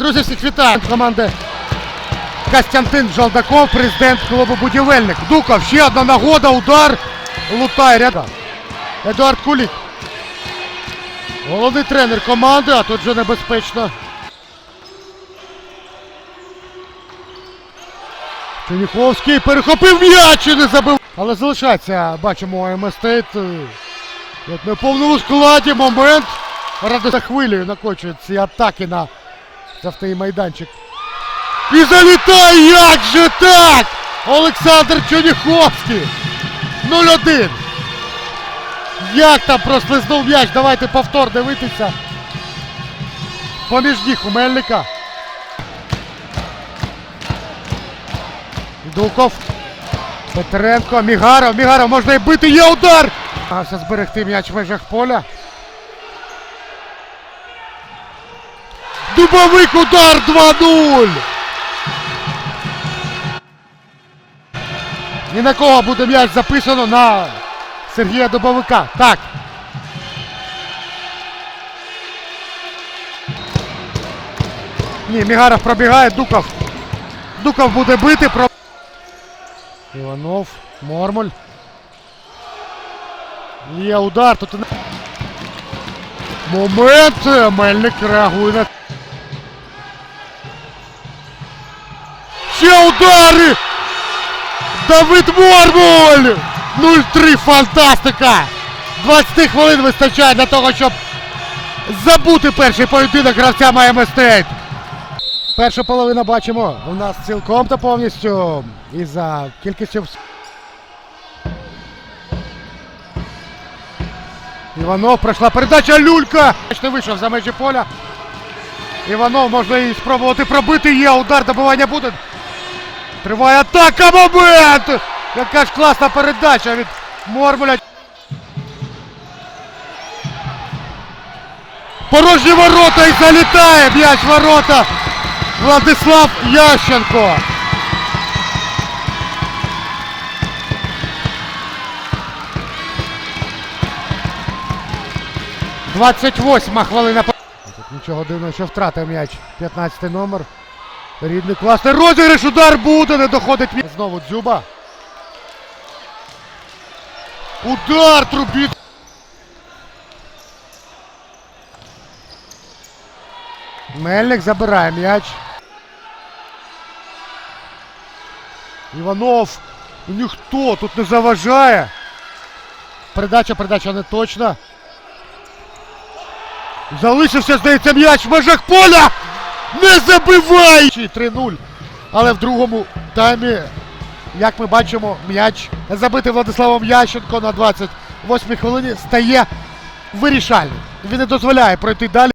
Друзі, всіх вітаю команди Костянтин Жалдаков, президент клубу Будівельник. Дуков, ще одна нагода, удар. Лутай ряда. Едуард Кулік. Головний тренер команди, а тут вже небезпечно. Черніховський перехопив м'яч не забив. Але залишається, бачимо, АМ Стейт. е, Як на повному складі момент. Ради хвилею накочують ці атаки на жовтий майданчик. І залітає! Як же так? Олександр Черніховський. 0-1. Як там прослизнув м'яч? Давайте повтор дивитися. Поміж ніг у Мельника. Дуков. Петренко, Мігаров, Мігаров, можна і бити, є удар! Намагався зберегти м'яч в межах поля. Дубовик удар 2-0! Ні на кого буде м'яч записано на Сергія Дубовика. Так. Ні, Мігаров пробігає, Дуков. Дуков буде бити. Про... Іванов, Мормоль. Є удар. Тут момент. Мельник реагує на. Ще удари! Давид Мормоль! 0-3 фантастика! 20 хвилин вистачає для того, щоб забути перший поєдинок гравця Майами Стейт. Перша половина бачимо. У нас цілком та повністю і за кількістю. Іванов пройшла передача Люлька. Не вийшов за межі поля. Іванов можна і спробувати пробити. Є удар, добивання буде. Триває атака. Момент! Яка ж класна передача від Мормуля. Порожні ворота і залітає м'яч ворота. Владислав Ященко. Двадцять восьма хвилина. Тут нічого дивного, що втратив м'яч. 15 номер. Рідний класний розіграш, удар буде, не доходить м'яч. Знову Дзюба. Удар трубіт. Мельник забирає м'яч. Іванов. Ніхто тут не заважає. Передача, передача не точна. Залишився, здається, м'яч в межах поля. Не забиває 3-0. Але в другому таймі, як ми бачимо, м'яч забитий Владиславом Ященко на 28 хвилині стає вирішальним. Він не дозволяє пройти далі.